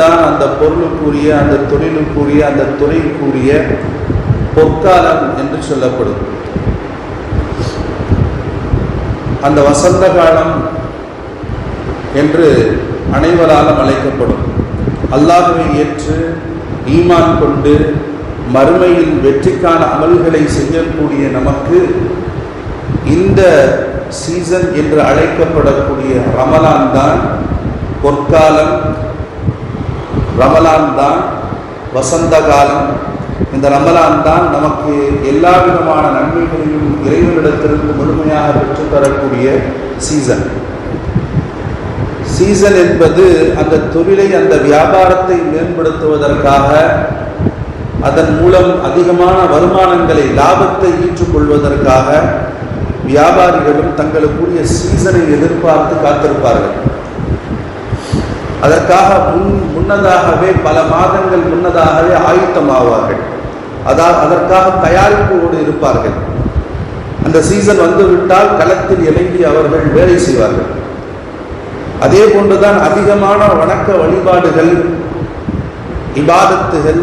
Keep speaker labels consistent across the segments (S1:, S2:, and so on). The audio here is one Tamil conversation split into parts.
S1: தான் அந்த பொருளுக்குரிய அந்த தொழிலுக்குரிய அந்த துறைக்குரிய பொற்காலம் என்று சொல்லப்படும். அந்த வசந்த காலம் என்று அனைவராலும் அழைக்கப்படும். அல்லாஹுவை ஏற்று ஈமான் கொண்டு மறுமையில் வெற்றிக்கான அமல்களை செய்யக்கூடிய நமக்கு இந்த சீசன் என்று அழைக்கப்படக்கூடிய ரமலான் தான் பொற்காலம். ரமலான் தான் வசந்த காலம். இந்த ரமலான் தான் நமக்கு எல்லா விதமான நன்மைகளையும் இறைவனிடத்திலிருந்து முழுமையாக பெற்றுத்தரக்கூடிய சீசன் சீசன் என்பது அந்த தொழிலை அந்த வியாபாரத்தை மேம்படுத்துவதற்காக அதன் மூலம் அதிகமான வருமானங்களை லாபத்தை ஈற்றுக்கொள்வதற்காக வியாபாரிகளும் தங்களுக்குரிய சீசனை எதிர்பார்த்து காத்திருப்பார்கள். அதற்காக முன் முன்னதாகவே பல மாதங்கள் முன்னதாகவே ஆயுத்தமாவார்கள். அதா அதற்காக தயாரிப்போடு இருப்பார்கள். அந்த சீசன் வந்துவிட்டால் களத்தில் இறங்கி அவர்கள் வேலை செய்வார்கள். அதே போன்றுதான் அதிகமான வணக்க வழிபாடுகள் இபாதத்துகள்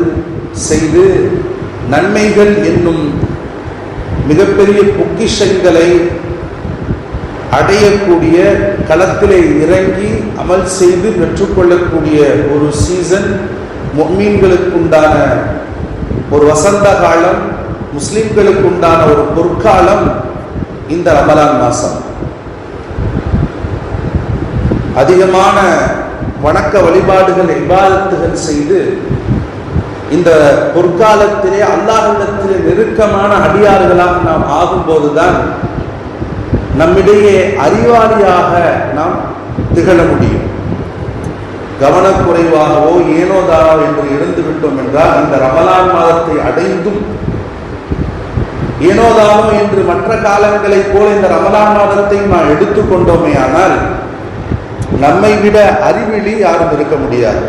S1: செய்து நன்மைகள் என்னும் மிகப்பெரிய பொக்கிஷங்களை அடையக்கூடிய களத்திலே இறங்கி அமல் செய்து பெற்றுக்கொள்ளக்கூடிய ஒரு சீசன் மீன்களுக்குண்டான ஒரு வசந்த காலம் முஸ்லிம்களுக்கு உண்டான ஒரு பொற்காலம் இந்த ரமலான் மாசம். அதிகமான வணக்க வழிபாடுகள் விவாதத்துகள் செய்து இந்த பொற்காலத்திலே அல்லாஹிடத்திலே நெருக்கமான அடியார்களாக நாம் ஆகும்போதுதான் நம்மிடையே அறிவாளியாக நாம் திகழ முடியும். கவனக்குறைவாகவோ ஏனோதாரோ என்று இருந்து விட்டோம் என்றால் இந்த ரமலான் மாதத்தை அடைந்தும் ஏனோதாரோ என்று மற்ற காலங்களைப் போல இந்த ரமலான் மாதத்தை நாம் எடுத்துக்கொண்டோமே ஆனால் நம்மை விட அறிவிலி யாரும் இருக்க முடியாது.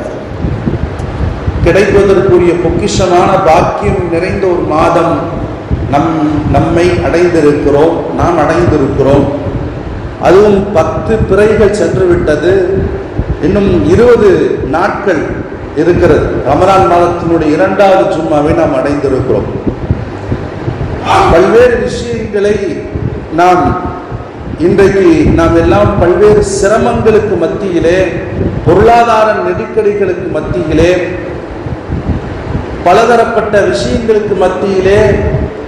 S1: கிடைப்பதற்குரிய பொக்கிஷமான பாக்கியம் நிறைந்த ஒரு மாதம் நம் நம்மை அடைந்திருக்கிறோம் நாம் அடைந்திருக்கிறோம். அதுவும் பத்து பிறைகள் சென்று விட்டது இன்னும் இருபது நாட்கள் இருக்கிறது. ரமலான் மாதத்தினுடைய இரண்டாவது சும்மாவை நாம் அடைந்திருக்கிறோம். பல்வேறு விஷயங்களை நாம் இன்றைக்கு நாம் எல்லாம் பல்வேறு சிரமங்களுக்கு மத்தியிலே பொருளாதார நெருக்கடிகளுக்கு மத்தியிலே பலதரப்பட்ட விஷயங்களுக்கு மத்தியிலே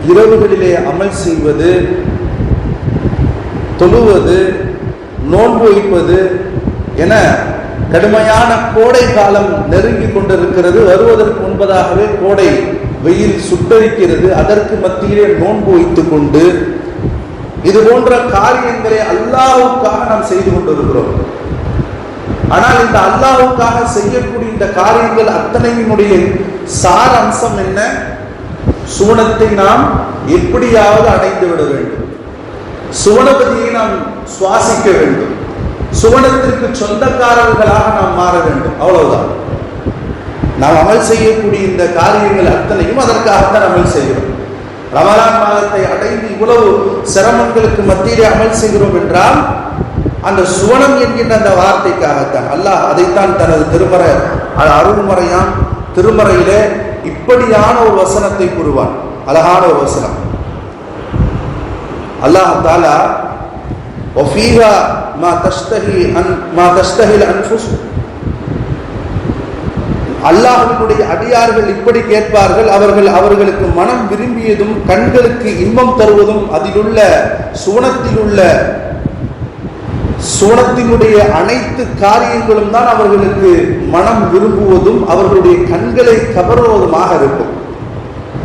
S1: இரவுகளிலே அமல் செய்வது தொழுவது நோன்பு வைப்பது என கடுமையான கோடை காலம் நெருங்கி கொண்டிருக்கிறது. வருவதற்கு முன்பதாகவே கோடை வெயில் சுட்டரிக்கிறது. அதற்கு மத்தியிலே நோன்பு வைத்துக் கொண்டு இது போன்ற காரியங்களை அல்லாவுக்காக நாம் செய்து கொண்டிருக்கிறோம். ஆனால் இந்த அல்லாவுக்காக செய்யக்கூடிய இந்த காரியங்கள் அத்தனையினுடைய சார அம்சம் என்ன? சுவனத்தை நாம் எப்படியாவது அடைந்து விட வேண்டும். சுவனபதியை நாம் சுவாசிக்க வேண்டும். சுவனத்திற்கு சொந்தக்காரர்களாக நாம் மாற வேண்டும். அவ்வளவுதான். நாம் அமல் செய்யக்கூடிய இந்த காரியங்கள் அத்தனையும் அதற்காகத்தான் அமல் செய்கிறோம். ரமலான் மாதத்தை அடைந்து இவ்வளவு சிரமங்களுக்கு மத்தியிலே அமல் செய்கிறோம் என்றால் அந்த சுவனம் என்கின்ற அந்த வார்த்தைக்காகத்தான். அல்லாஹ் அதைத்தான் தனது திருமறை அருள்மறையான் திருமறையிலே இப்படியான ஒரு வசனத்தை கூறுவான் அழகான ஒரு வசனம். அல்லாஹ் தாலா ஒஃபீஹா மா தஸ்தஹி அன் மா தஸ்தஹில் அன்ஃபுஸ். அல்லாஹினுடைய அடியார்கள் இப்படி கேட்பார்கள். அவர்கள் அவர்களுக்கு மனம் விரும்பியதும் கண்களுக்கு இன்பம் தருவதும் அதிலுள்ள சுவனத்திலுள்ள சுவனத்தினுடைய அனைத்து காரியங்களும் தான் அவர்களுக்கு மனம் விரும்புவதும் அவர்களுடைய கண் கண்களை கவருவதுமாக இருக்கும்.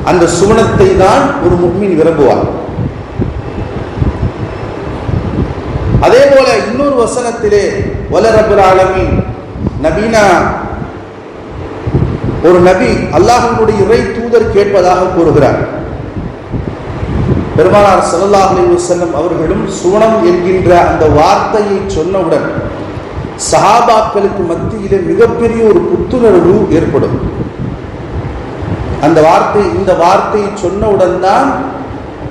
S1: அந்த சுவனத்தை தான் ஒரு முக்மின் விரும்புவார். அதே போல இன்னொரு வசனத்திலே வலரபுல் ஆலமின். நபீனா ஒரு நபி அல்லாஹனுடைய இறை தூதர் கேட்பதாக கூறுகிறார். பெருமானார் சல்லல்லாஹ் அலி அவர்களும் சுவனம் என்கின்ற அந்த வார்த்தையை சொன்னவுடன் சஹாபாக்களுக்கு மத்தியிலே மிகப்பெரிய ஒரு புத்துணர்வு ஏற்படும். அந்த வார்த்தை இந்த வார்த்தையை சொன்னவுடன் தான்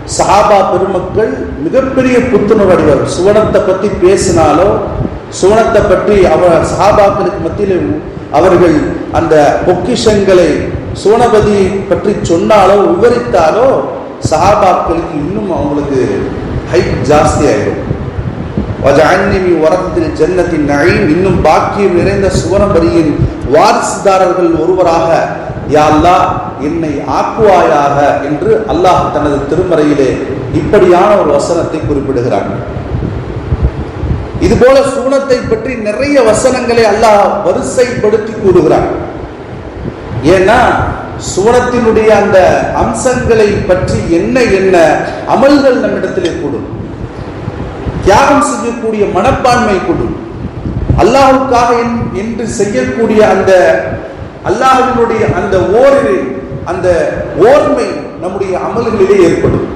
S1: சஹாபா பெருமக்கள் மிகப்பெரிய புத்துணர்வடைவர். சுவனத்தை பற்றி பேசினாலோ சுவனத்தை பற்றி அவர் சஹாபாக்களுக்கு மத்தியில் அவர்கள் அந்த பொக்கிஷங்களை சுவனபதி பற்றி சொன்னாலோ விவரித்தாலோ சஹாபாக்களுக்கு இன்னும் அவங்களுக்கு ஹைப் ஜாஸ்தி ஆகிடும் வஜஅன்னி வரத்தில் ஜன்னத்தின் நயீம் இன்னும் பாக்கியம் நிறைந்த சுவனபரியின் வாரிசுதாரர்கள் ஒருவராக யா அல்லாஹ் என்னை ஆக்குவாயாக என்று அல்லாஹ் தனது திருமறையிலே இப்படியான ஒரு வசனத்தை குறிப்பிடுகிறான். இதுபோல சூனத்தை பற்றி நிறைய வசனங்களை அல்லாஹ் வரிசைப்படுத்தி கூறுகிறான். ஏன்னா சுவனத்தினுடைய அந்த அம்சங்களை பற்றி என்ன என்ன அமல்கள் நம்மிடத்திலே கூடும். தியாகம் செய்யக்கூடிய மனப்பான்மை கூடும் அல்லாஹுக்காக என்- என்று செய்யக்கூடிய அந்த அல்லாஹ்வினுடைய அந்த ஓரிரு அந்த ஓர்மை நம்முடைய அமல்களிலே ஏற்படும்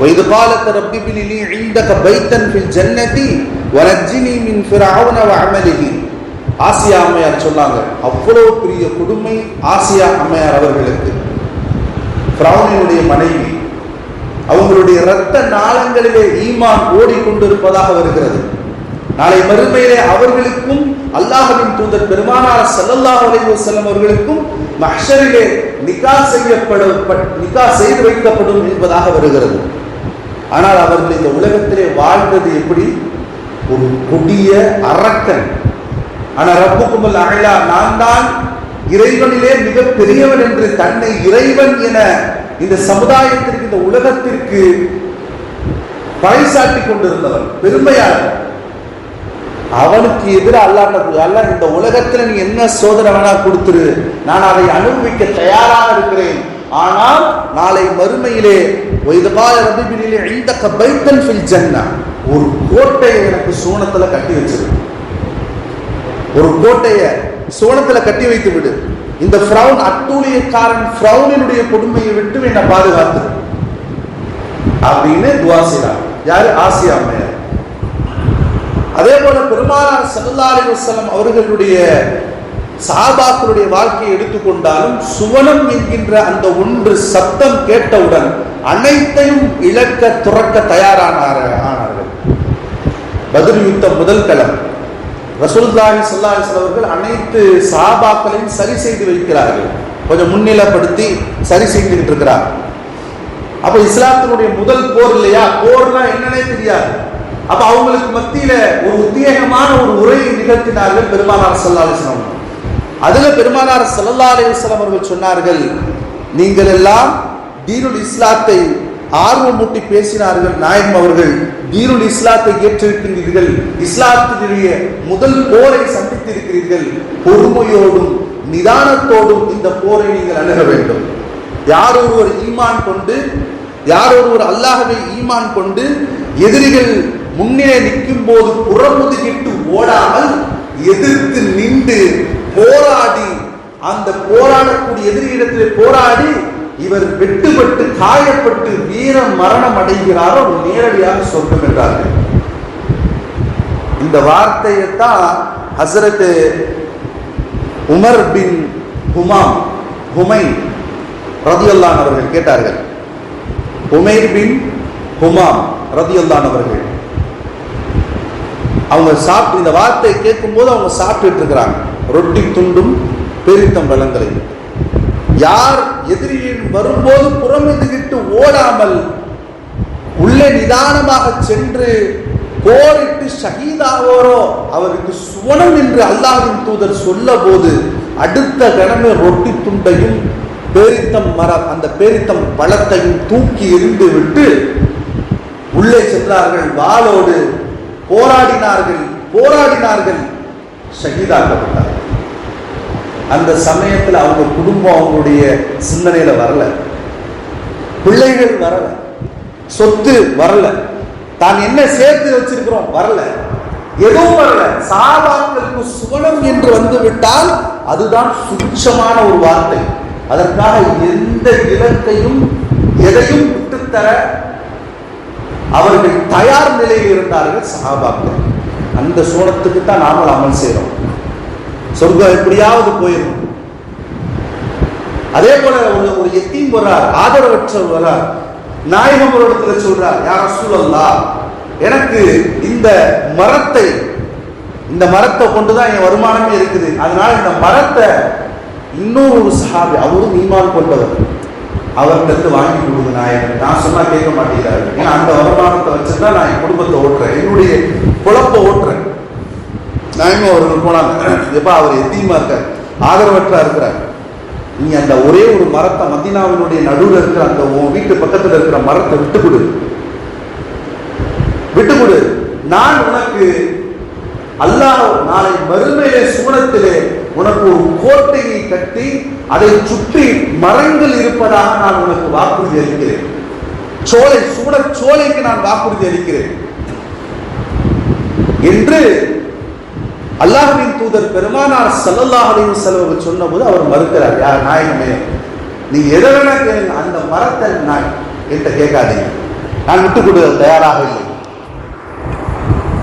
S1: وإذ قالت رب ابن لي عندك بيتا في الجنة ونجني من فرعون وعمله ஆசியா அம்மையார் சொன்னாங்க அவ்வளவு பெரிய கொடுமை ஆசியா அம்மையார் அவர்களுக்கு ஃபிரௌனினுடைய மனைவி அவங்களுடைய இரத்த நாளங்களிலே ஈமான் ஓடிக்கொண்டிருப்பதாக வருகிறது. நாளை மறுமையிலே அவர்களுக்கும் அல்லாஹவின் தூதர் பெருமானார் சல்லல்லா அலைவு செல்லம் அவர்களுக்கும் மஹ்ஷரிலே நிகா செய்யப்படும் நிகா செய்து வைக்கப்படும் என்பதாக வருகிறது. ஆனால் அவர்கள் இந்த உலகத்திலே வாழ்ந்தது எப்படி? ஒரு கொடிய அரக்கன். ஆனால் ரப்புக்குமல் அழலா நான் தான் இறைவனிலே மிக பெரியவன் என்று தன்னை இறைவன் என இந்த சமுதாயத்திற்கு இந்த உலகத்திற்கு பறைசாட்டி கொண்டிருந்தவன் பெருமையாளர் அவனுக்கு எதிராக அல்லாட்ட அல்ல இந்த உலகத்துல நீ என்ன சோதனை வேணா கொடுத்துரு. நான் அதை அனுபவிக்க தயாராக இருக்கிறேன். ஆனால் நாளை மறுமையிலே வைதபாய ரபிபினிலே இந்த கபைத்தன் ஃபில் ஜன்னா. ஒரு கோட்டையை எனக்கு சூனத்துல கட்டி வச்சிரு. ஒரு கோட்டையை சோனத்துல கட்டி வைத்து விடு. இந்த ஃப்ரௌன் அட்டூழியக்காரன் ஃப்ரௌனினுடைய கொடுமையை விட்டு என்னை பாதுகாத்து அப்படின்னு துவா யாரு? ஆசியா அம்மையார். அதே போல பெருமானார் ஸல்லல்லாஹு அலைஹி அவர்களுடைய சாபாக்களுடைய வாழ்க்கையை எடுத்துக்கொண்டாலும் சுவனம் என்கின்ற அந்த ஒன்று சத்தம் கேட்டவுடன் அனைத்தையும் இழக்க துறக்க தயாரானார்கள் ஆனார்கள். பதில் யுத்தம் முதல் களம். ரசூல்லாஹி ஸல்லல்லாஹு அவர்கள் அனைத்து சாபாக்களையும் சரி செய்து வைக்கிறார்கள். கொஞ்சம் முன்னிலைப்படுத்தி சரி செய்துகிட்டு இருக்கிறார். அப்ப இஸ்லாத்தினுடைய முதல் போர் இல்லையா? போர்னா என்னன்னே தெரியாது. அப்ப அவங்களுக்கு மத்தியில ஒரு உத்தியேகமான ஒரு உரையை நிகழ்த்தினார்கள் பெருமானார் சல்லாஹிஸ்லாம் அதுல பெருமானார் ஸல்லல்லாஹு அவர்கள் சொன்னார்கள் நீங்கள் எல்லாம் தீனுல் இஸ்லாத்தை ஆர்வமூட்டி பேசினார்கள் நாயகம் அவர்கள். தீனுல் இஸ்லாத்தை ஏற்றிருக்கின்றீர்கள் இஸ்லாத்தினுடைய முதல் போரை சந்தித்திருக்கிறீர்கள் பொறுமையோடும் நிதானத்தோடும் இந்த போரை நீங்கள் அணுக வேண்டும். யார் ஒருவர் ஈமான் கொண்டு யார் ஒருவர் அல்லாஹவை ஈமான் கொண்டு எதிரிகள் முன்னே நிற்கும் போது புறமுதுகிட்டு ஓடாமல் எதிர்த்து நின்று போராடி அந்த போராடக்கூடிய எதிரியிடத்திலே போராடி இவர் வெட்டுப்பட்டு காயப்பட்டு வீர மரணம் அடைகிறாரோ அவர் நேரடியாக சொர்க்கம் என்றார்கள் இந்த வார்த்தையைத்தான் ஹசரத் உமர் பின் ஹுமாம் ஹுமைன் ரதியுல்லான் அவர்கள் கேட்டார்கள். உமைர் பின் ஹுமாம் ரதியுல்லான் அவர்கள். அவங்க சாப்பிட்டு இந்த வார்த்தையை கேட்கும்போது அவங்க சாப்பிட்டுட்டு இருக்கிறாங்க. ரொட்டி துண்டும் பெரித்தம் பழங்களை யார் எதிரியின் வரும்போது புறமெதுகிட்டு ஓடாமல் உள்ளே நிதானமாக சென்று போரிட்டு ஷகீதாவோரோ அவருக்கு சுவனம் என்று அல்லாஹ்வின் தூதர் சொல்ல போது அடுத்த கணமே ரொட்டி துண்டையும் பேரித்தம் மரம் அந்த பேரித்தம் பழத்தையும் தூக்கி எறிந்து விட்டு உள்ளே சென்றார்கள். வாளோடு போராடினார்கள் போராடினார்கள் ஷகீதாக்கப்பட்டார்கள் அந்த சமயத்தில் அவங்க குடும்பம் அவங்களுடைய சிந்தனையில் வரல. பிள்ளைகள் வரல. சொத்து வரல. தான் என்ன சேர்த்து வச்சிருக்கிறோம்? வரல. எதுவும் வரல. சாபாக்களுக்கு சுவனம் என்று வந்து விட்டால் அதுதான் சுட்சமான ஒரு வார்த்தை. அதற்காக எந்த இலக்கையும் எதையும் விட்டுத்தர அவர்கள் தயார் நிலையில் இருந்தார்கள் சகாபாக்கள் அந்த சோனத்துக்கு தான் நாமல் அமல் செய்கிறோம் சொர்க்கம் எப்படியாவது போயிடும். அதே போல ஒரு ஒரு எத்தீம் வர்றார் ஆதரவற்றவர் வர்றார். நாயகம் ஒரு இடத்துல சொல்றார் யார சூழல்லா எனக்கு இந்த மரத்தை இந்த மரத்தை கொண்டு தான் என் வருமானமே இருக்குது. அதனால இந்த மரத்தை இன்னொரு ஒரு சஹாபி அவரும் ஈமான் கொண்டவர். அவர்கிட்ட வாங்கி கொடுங்க நாயகன். நான் சொன்னா கேட்க மாட்டேங்கிறாரு. ஏன்னா அந்த வருமானத்தை வச்சு தான் நான் என் குடும்பத்தை ஓட்டுறேன் என்னுடைய குழப்ப ஓட்டுறேன்? நாயகம் அவர்கள் போனாங்க. எப்பா அவர் எத்தியமா இருக்கார்? ஆதரவற்றா இருக்கிறார். நீ அந்த ஒரே ஒரு மரத்தை மதினாவினுடைய நடுவில் இருக்கிற அந்த உன் வீட்டு பக்கத்துல இருக்கிற மரத்தை விட்டு கொடு விட்டு கொடு நான் உனக்கு அல்லாஹ் நாளை மறுமையிலே சூனத்திலே உனக்கு ஒரு கோட்டையை கட்டி அதை சுற்றி மரங்கள் இருப்பதாக நான் உனக்கு வாக்குறுதி அளிக்கிறேன். சோலை சூட சோலைக்கு நான் வாக்குறுதி அளிக்கிறேன். என்று அல்லாஹுவின் தூதர் பெருமானார் ஸல்லல்லாஹு செலவு சொன்னபோது அவர் மறுக்கிறார் யார் நாயகமே நீ எதை வேணா கேளுங்க அந்த மரத்தை நான் என்கிட்ட கேட்காதீங்க. நான் விட்டு கொடுக்க தயாராக இல்லை.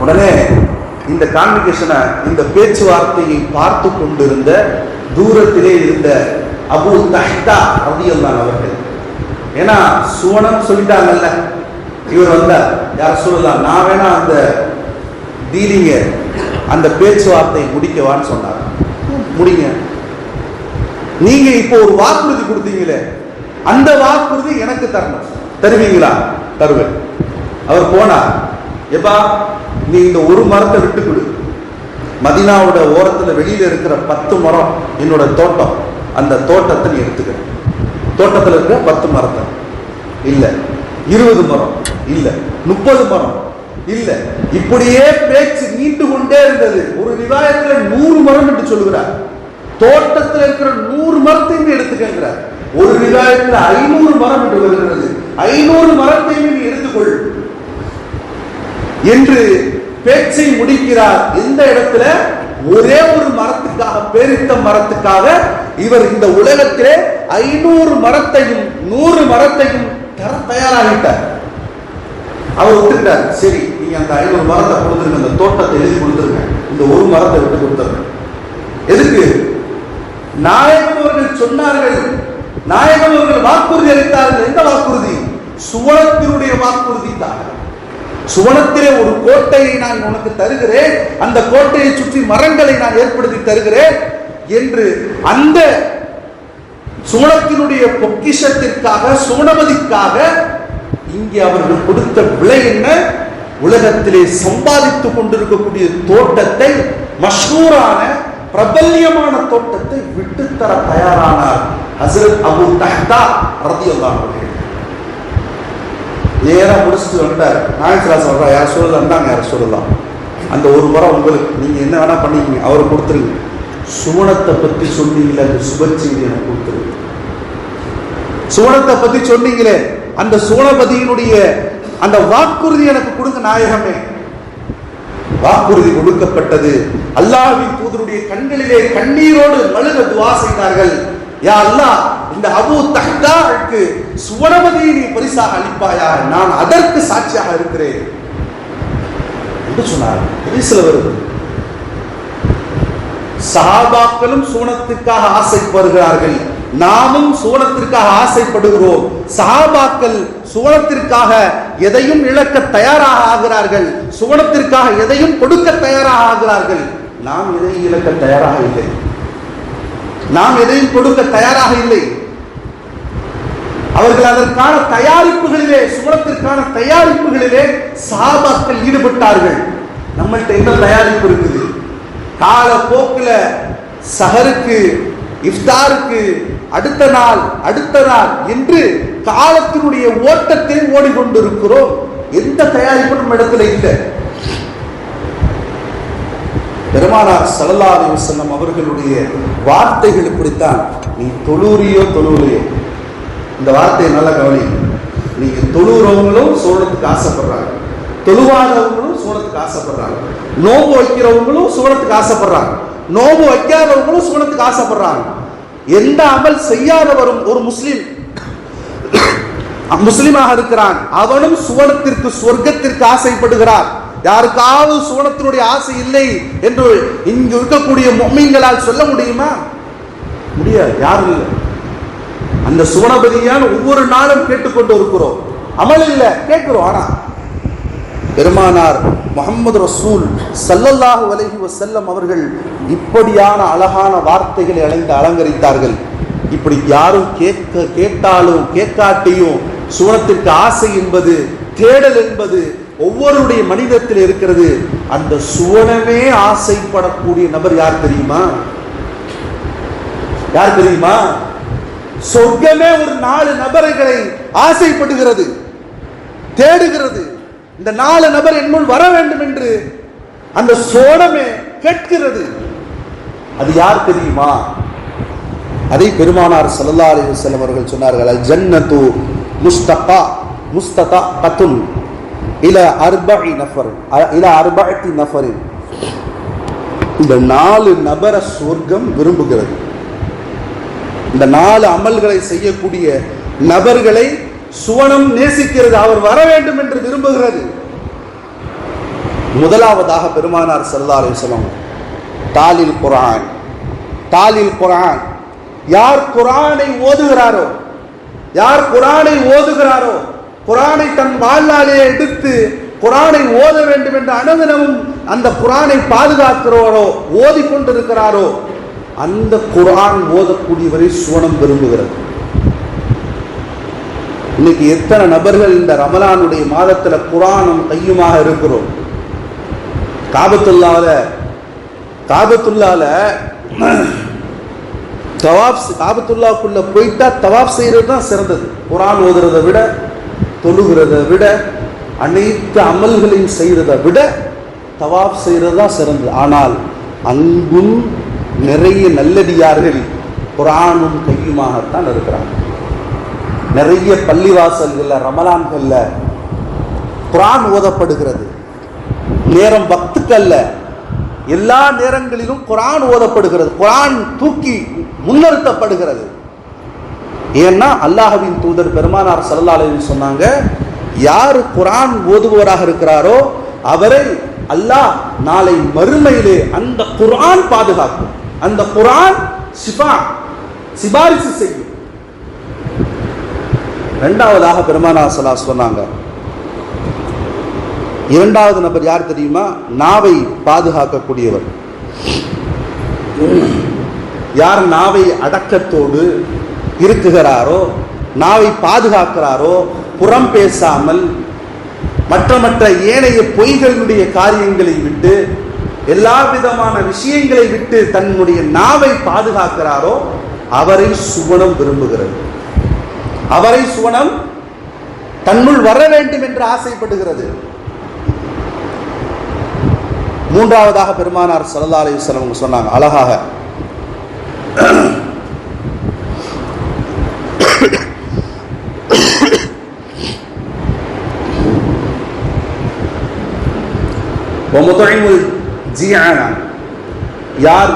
S1: உடனே இந்த கான்வெகேஷனை இந்த பேச்சுவார்த்தையை பார்த்து கொண்டிருந்த தூரத்திலே இருந்த அபு தஹ்தா ரதியல்லான் அவர்கள் ஏன்னா சுவனம் சொல்லிட்டாங்கல்ல இவர் வந்தார். யார் சொல்லலாம் நான் வேணா அந்த தீனிங்க அந்த பேச்சுவார்த்தை முடிக்கவான்னு சொன்னார். முடிங்க. நீங்க இப்போ ஒரு வாக்குறுதி கொடுத்தீங்களே அந்த வாக்குறுதி எனக்கு தரணும். தருவீங்களா? தருவேன். அவர் போனார். எப்பா நீ இந்த ஒரு மரத்தை விட்டு கொடு. மதினாவோட ஓரத்தில் வெளியில் இருக்கிற பத்து மரம் என்னோட தோட்டம். அந்த தோட்டத்தை நீ எடுத்துக்க தோட்டத்தில் இருக்கிற பத்து மரத்தை. இல்லை இருபது மரம். இல்லை முப்பது மரம். இல்ல. இப்படியே பேச்சு நீண்டு கொண்டே இருந்தது. ஒரு விவாதத்துல நூறு மரம் என்று சொல்லுகிறார். தோட்டத்தில் இருக்கிற நூறு மரத்தையும் எடுத்துக்கிறார் ஒரு விவாயத்துல ஐநூறு மரம் என்று வருகிறது. ஐநூறு மரத்தையும் நீ எடுத்துக்கொள் என்று பேச்சை முடிக்கிறார். இந்த இடத்துல? ஒரே ஒரு மரத்துக்காக பேரித்த மரத்துக்காக இவர் இந்த உலகத்திலே ஐநூறு மரத்தையும் நூறு மரத்தையும் தர தயாராகிட்டார். அவர் ஒத்துக்கிட்டார். சரி நீங்க அந்த ஐநூறு மரத்தை கொடுத்துருங்க. அந்த தோட்டத்தை எழுதி கொடுத்துருங்க. இந்த ஒரு மரத்தை விட்டு கொடுத்துருங்க. எதுக்கு? நாயகம் அவர்கள் சொன்னார்கள். நாயகம் அவர்கள் வாக்குறுதி அளித்தார்கள். எந்த வாக்குறுதி? சுவனத்தினுடைய வாக்குறுதி தான் சுவனத்திலே ஒரு கோட்டையை நான் உனக்கு தருகிறேன். அந்த கோட்டையை சுற்றி மரங்களை நான் ஏற்படுத்தி தருகிறேன் என்று அந்த சுவனத்தினுடைய பொக்கிஷத்திற்காக சுவனமதிக்காக இங்கே அவர்கள் கொடுத்த விலை என்ன? உலகத்திலே சம்பாதித்துக் கொண்டிருக்கக்கூடிய தோட்டத்தை மஷூரான பிரபல்யமான தோட்டத்தை விட்டுத்தர தயாரானார் ஹசரத் அபு தஹ்தா ரதியல்லாஹு அல்லாஹ் நேரா முடிச்சுட்டு வந்துட்டார். நாயகரா சொல்றா யார் சொல்லலாம் யார் சொல்லலாம் அந்த ஒரு முறை உங்களுக்கு நீங்க என்ன வேணா பண்ணிக்கிங்க அவரை கொடுத்துருங்க. சுவனத்தை பத்தி சொன்னீங்களே அந்த சுப செய்தி எனக்கு கொடுத்துருங்க. சுவனத்தை பத்தி சொன்னீங்களே அந்த சோழபதியினுடைய அந்த வாக்குறுதி எனக்கு கொடுங்க நாயகமே. வாக்குறுதி கொடுக்கப்பட்டது. அல்லாஹ்வின் தூதருடைய கண்களிலே கண்ணீரோடு மழுக துவா செய்தார்கள். யா அல்லாஹ் இந்த அபு தஹ்தாருக்கு சுவனபதியை நீ பரிசாக அளிப்பாயா? நான் அதற்கு சாட்சியாக இருக்கிறேன். என்று சொன்னார். ஹதீஸ்ல வருது. சஹாபாக்களும் சூனத்துக்காக ஆசைப்படுகிறார்கள். நாமும் சோழத்திற்காக ஆசைப்படுகிறோம். சஹாபாக்கள் சுவனத்திற்காக எதையும் இழக்க தயாராக ஆகிறார்கள். சுவனத்திற்காக எதையும் கொடுக்க தயாராக ஆகிறார்கள். நாம் எதையும் இழக்க தயாராக இல்லை. நாம் எதையும் கொடுக்க தயாராக இல்லை. அவர்கள் அதற்கான தயாரிப்புகளிலே சுவனத்திற்கான தயாரிப்புகளிலே சாபாக்கள் ஈடுபட்டார்கள். நம்மள்கிட்ட என்ன தயாரிப்பு இருக்குது? கால போக்குல சஹருக்கு இஃப்தாருக்கு அடுத்த நாள் அடுத்த நாள் என்று காலத்தினுடைய ஓட்டத்தில் ஓடிக்கொண்டிருக்கிறோம். எந்த தயாரிப்பு நம்ம இடத்துல இல்லை. பெருமானார் ஸல்லல்லாஹு அலைஹி அவர்களுடைய வார்த்தைகள் இப்படித்தான். நீ தொழுறியோ தொழுலையோ இந்த வார்த்தையை நல்லா கவனி. நீங்க தொழுறவங்களும் சோழத்துக்கு ஆசைப்படுறாங்க. தொழுவாதவங்களும் சோழத்துக்கு ஆசைப்படுறாங்க. நோம்பு வைக்கிறவங்களும் சோழத்துக்கு ஆசைப்படுறாங்க. நோம்பு வைக்காதவங்களும் சோழத்துக்கு ஆசைப்படுறாங்க. எந்த அமல் செய்யாதவரும் ஒரு முஸ்லீம். முஸ்லிமாக இருக்கிறான். அவனும் சுவனத்திற்கு சொர்க்கத்திற்கு ஆசைப்படுகிறார். யாருக்காவது சுவனத்தினுடைய ஆசை இல்லை என்று இங்கு இருக்கக்கூடிய மொம்மீன்களால் சொல்ல முடியுமா? முடியாது. யாரும் இல்லை. அந்த சுவனபதியான ஒவ்வொரு நாளும் கேட்டுக்கொண்டு இருக்கிறோம். அமல் இல்லை. கேட்கிறோம். ஆனா பெருமானார் முகமது ரசூல் சல்லல்லாஹு வலகி வசல்லம் அவர்கள் இப்படியான அழகான வார்த்தைகளை அழைந்து அலங்கரித்தார்கள். இப்படி யாரும் கேட்க கேட்டாலும் கேட்காட்டியும் சுவனத்திற்கு ஆசை என்பது தேடல் என்பது ஒவ்வொருடைய மனிதத்தில் இருக்கிறது. அந்த சுவனமே ஆசைப்படக்கூடிய நபர் யார் தெரியுமா? யார் தெரியுமா? சொர்க்கமே ஒரு நாலு நபர்களை ஆசைப்படுகிறது தேடுகிறது. இந்த நாலு நபர் என்னுள் வர வேண்டும் என்று அந்த சோடமே கேட்கிறது. அது யார் தெரியுமா? அதை பெருமானார் சல்லா அலி வஸல்லம் அவர்கள் சொன்னார்கள் அல் ஜன்னத்து முஸ்தபா முஸ்ததா கத்துல் இல அர்பஇ நஃபர் இல அர்பஅத்தி நஃபரின். இந்த நாலு நபர சொர்க்கம் விரும்புகிறது. இந்த நாலு அமல்களை செய்யக்கூடிய நபர்களை சுவனம் நேசிக்கிறது அவர் வர வேண்டும் என்று விரும்புகிறது. முதலாவதாக பெருமானார் ஸல்லல்லாஹு அலைஹி தாலில் குரான் தாலில் குரான் யார் குரானை ஓதுகிறாரோ யார் குரானை ஓதுகிறாரோ குரானை தன் வாழ்நாளே எடுத்து குரானை ஓத வேண்டும் என்ற அனுதினமும் அந்த பாதுகாக்கிறாரோ பாதுகாக்கிறோரோ ஓதிக்கொண்டிருக்கிறாரோ அந்த குரான் ஓதக்கூடியவரை சுவனம் விரும்புகிறது. இன்னைக்கு எத்தனை நபர்கள் இந்த ரமலானுடைய மாதத்தில் குரானும் கையுமாக இருக்கிறோம்? காபத்துல்லால காபத்துல்லால தவாப் காபத்துல்லாக்குள்ள போயிட்டா தவாப் செய்யறது தான் சிறந்தது. குரான் ஓதுறதை விட தொழுகிறத விட அனைத்து அமல்களையும் செய்கிறத விட தவாப் செய்கிறது தான் சிறந்தது. ஆனால் அங்கும் நிறைய நல்லடியார்கள் குரானும் கையுமாகத்தான் இருக்கிறாங்க. நிறைய பள்ளிவாசல்களில் ரமலான்களில் குரான் ஓதப்படுகிறது. நேரம் பக்துக்கல்ல எல்லா நேரங்களிலும் குரான் ஓதப்படுகிறது. குரான் தூக்கி முன்னிறுத்தப்படுகிறது. ஏன்னா அல்லாஹவின் தூதர் பெருமானார் ஸல்லல்லாஹு சொன்னாங்க யார் குரான் ஓதுபவராக இருக்கிறாரோ அவரை அல்லாஹ் நாளை மறுமையிலே அந்த குரான் பாதுகாக்கும். அந்த குரான் சிபா சிபாரிசு செய்யும். ரெண்டாவதாக பெருமானா சலா சொன்னாங்க. இரண்டாவது நபர் யார் தெரியுமா? நாவை பாதுகாக்கக்கூடியவர். யார் நாவை அடக்கத்தோடு இருக்குகிறாரோ நாவை பாதுகாக்கிறாரோ புறம் பேசாமல் மற்ற மற்ற ஏனைய பொய்களுடைய காரியங்களை விட்டு எல்லா விதமான விஷயங்களை விட்டு தன்னுடைய நாவை பாதுகாக்கிறாரோ அவரை சுவனம் விரும்புகிறது. அவரை சுவனம் தன்னுள் வர வேண்டும் என்று ஆசைப்படுகிறது. மூன்றாவதாக பெருமானார் சல்லா அலிஸ்லாம் அவங்க சொன்னாங்க அழகாக. யார்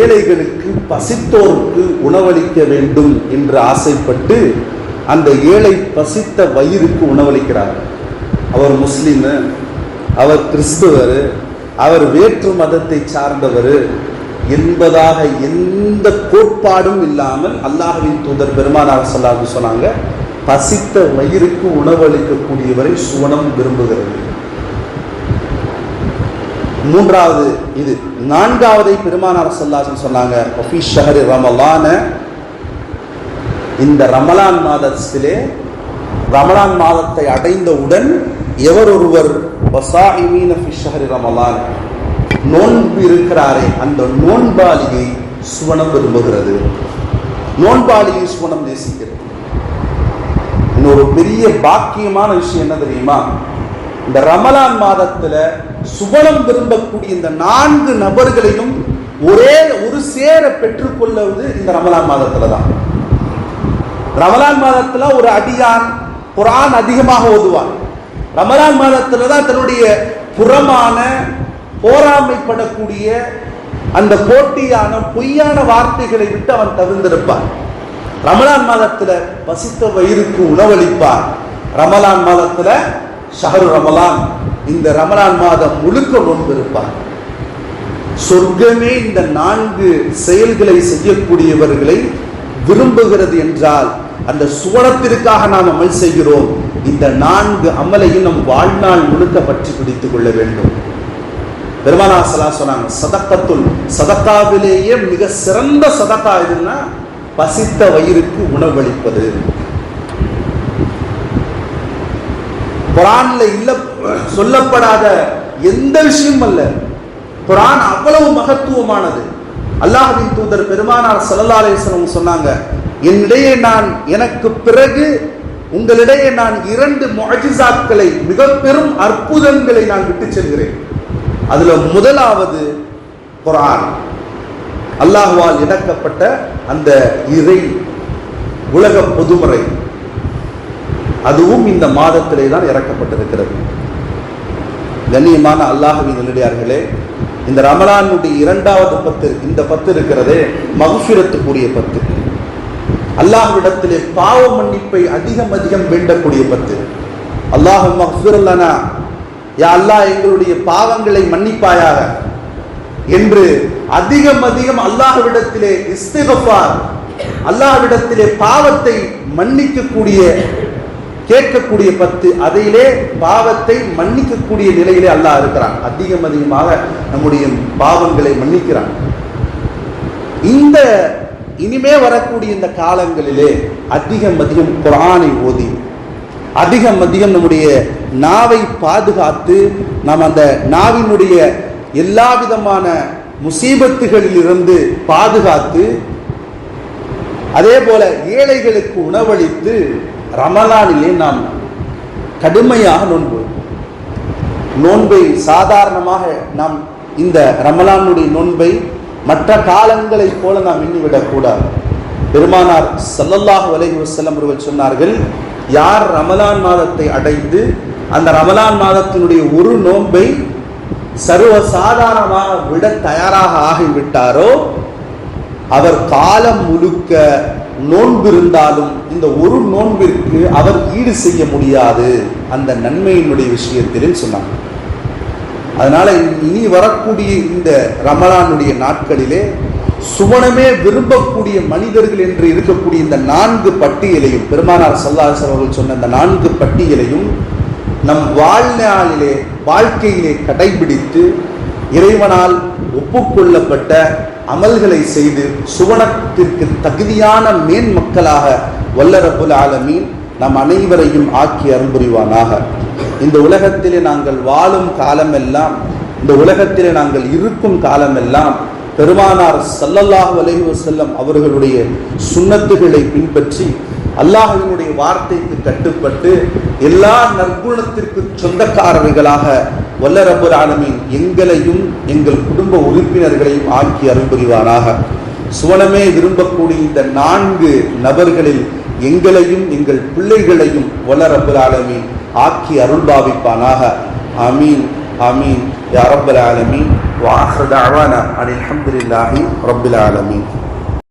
S1: ஏழைகளுக்கு பசித்தோருக்கு உணவளிக்க வேண்டும் என்று ஆசைப்பட்டு அந்த ஏழை பசித்த வயிறுக்கு உணவளிக்கிறார். அவர் முஸ்லீமு அவர் கிறிஸ்துவர் அவர் வேற்று மதத்தை சார்ந்தவர் என்பதாக எந்த கோட்பாடும் இல்லாமல் அல்லாஹ்வின் தூதர் பெருமானார் சொல்லாது சொன்னாங்க பசித்த வயிறுக்கு உணவளிக்கக்கூடியவரை சுவனம் விரும்புகிறது. மூன்றாவது இது நான்காவதை பெருமானார் சொல்லாசன் சொன்னாங்க ரமலான இந்த ரமலான் மாதத்திலே ரமலான் மாதத்தை அடைந்தவுடன் எவர் ஒருவர் ரமலான் நோன்பு இருக்கிறாரே அந்த நோன்பாளியை சுவனம் விரும்புகிறது. நோன்பாளியை சுவனம் நேசிக்கிறது. இன்னொரு பெரிய பாக்கியமான விஷயம் என்ன தெரியுமா? இந்த ரமலான் மாதத்துல சுவனம் விரும்பக்கூடிய இந்த நான்கு நபர்களையும் ஒரே ஒரு சேர பெற்றுக்கொள்வது இந்த ரமலான் மாதத்துல தான் ரமலான் மாதத்தில் ஒரு அடியான் குரான் அதிகமாக ஓதுவார் ரமலான் மாதத்தில் தான் தன்னுடைய புறமான போராமைப்படக்கூடிய அந்த போட்டியான பொய்யான வார்த்தைகளை விட்டு அவன் தவிர்ந்திருப்பான். ரமலான் மாதத்தில் பசித்த வயிறுக்கு உணவளிப்பார் ரமலான் மாதத்தில் ஷஹரு ரமலான் இந்த ரமலான் மாதம் முழுக்க நோன்பிருப்பார். சொர்க்கமே இந்த நான்கு செயல்களை செய்யக்கூடியவர்களை விரும்புகிறது என்றால் அந்த சுவனத்திற்காக நாம் அமல் செய்கிறோம். இந்த நான்கு அமலையும் நம் வாழ்நாள் முழுக்க பற்றி பிடித்துக் கொள்ள வேண்டும். பெருமானா சலா சொன்னாங்க சதக்கத்துள் சதக்காவிலேயே மிக சிறந்த சதக்கா எதுன்னா பசித்த வயிறுக்கு உணவளிப்பது குரான்ல இல்ல சொல்லப்படாத எந்த விஷயம் அல்ல. குரான் அவ்வளவு மகத்துவமானது. அல்லாஹின் தூதர் பெருமானார் சல்லா அலைஹி சொன்னாங்க என்னிடையே நான் எனக்கு பிறகு உங்களிடையே நான் இரண்டு மொஜிசாக்களை மிக பெரும் அற்புதங்களை நான் விட்டு செல்கிறேன். அதுல முதலாவது குரான் அல்லாஹ்வால் இணக்கப்பட்ட அந்த இறை உலக பொதுமுறை. அதுவும் இந்த மாதத்திலே தான் இறக்கப்பட்டிருக்கிறது. கண்ணியமான அல்லாஹுவின் நல்லடியார்களே இந்த ரமலானுடைய இரண்டாவது பத்து இந்த பத்து இருக்கிறதே மகுஃபிரத்துக்குரிய பத்து. அல்லாஹ்விடத்திலே பாவ மன்னிப்பை அதிகம் அதிகம் வேண்டக்கூடிய பத்து. அல்லாஹ் மஹ்ஃபிரல்லனா யா அல்லாஹ் எங்களுடைய பாவங்களை மன்னிப்பாயாக. என்று அதிகம் அதிகம் அல்லாஹ்விடத்திலே இஸ்திகஃபார் அல்லாஹ்விடத்திலே பாவத்தை மன்னிக்கக்கூடிய கேட்கக்கூடிய பத்து. அதையிலே பாவத்தை மன்னிக்கக்கூடிய நிலையிலே அல்லாஹ் இருக்கிறான். அதிகம் அதிகமாக நம்முடைய பாவங்களை மன்னிக்கிறான். இந்த இனிமே வரக்கூடிய இந்த காலங்களிலே அதிகம் அதிகம் குரானை ஓதி அதிகம் அதிகம் நம்முடைய நாவை பாதுகாத்து நாம் அந்த நாவினுடைய எல்லா விதமான முசீபத்துகளில் இருந்து பாதுகாத்து அதே போல ஏழைகளுக்கு உணவளித்து ரமலானிலே நாம் கடுமையாக நோன்பு நோன்பை சாதாரணமாக நாம் இந்த ரமலானுடைய நோன்பை மற்ற காலங்களைப் போல நாம் எண்ணிவிடக்கூடாது பெருமானார் சல்லல்லாஹ் அலைஹி வஸல்லம் அவர்கள் சொன்னார்கள் யார் ரமலான் மாதத்தை அடைந்து அந்த ரமலான் மாதத்தினுடைய ஒரு நோன்பை சர்வ சாதாரணமாக விட தயாராக ஆகிவிட்டாரோ அவர் காலம் முழுக்க நோன்பு இருந்தாலும் இந்த ஒரு நோன்பிற்கு அவர் ஈடு செய்ய முடியாது. அந்த நன்மையினுடைய விஷயத்திலும் சொன்னாங்க. அதனால் இனி வரக்கூடிய இந்த ரமலானுடைய நாட்களிலே சுவனமே விரும்பக்கூடிய மனிதர்கள் என்று இருக்கக்கூடிய இந்த நான்கு பட்டியலையும் பெருமானார் சல்லாசர் அவர்கள் சொன்ன இந்த நான்கு பட்டியலையும் நம் வாழ்நாளிலே வாழ்க்கையிலே கடைபிடித்து இறைவனால் ஒப்புக்கொள்ளப்பட்ட அமல்களை செய்து சுவனத்திற்கு தகுதியான மேன் மக்களாக வல்லரபுல் ஆலமீன் நம் அனைவரையும் ஆக்கி அருள்புரிவானாக. இந்த உலகத்திலே நாங்கள் வாழும் காலமெல்லாம் இந்த உலகத்திலே நாங்கள் இருக்கும் காலமெல்லாம் பெருமானார் சல்லல்லாஹ் அலைஹி செல்லம் அவர்களுடைய சுண்ணத்துகளை பின்பற்றி அல்லாஹினுடைய வார்த்தைக்கு கட்டுப்பட்டு எல்லா நற்குணத்திற்கு சொந்தக்காரர்களாக வல்ல ரப்பர் ஆலமின் எங்களையும் எங்கள் குடும்ப உறுப்பினர்களையும் ஆக்கி அருள்புரிவானாக சுவனமே விரும்பக்கூடிய இந்த நான்கு நபர்களில் எங்களையும் எங்கள் பிள்ளைகளையும் வல்ல ரப்பர் ஆலமின் ஆக்கி அருள் பாவிப்பானாக ஆமீன் ஆமீன் யா ரப்பல் ஆலமீன் வாஹர் தஅவானா அனில் ஹம்துலில்லாஹி ரப்பில் ஆலமீன்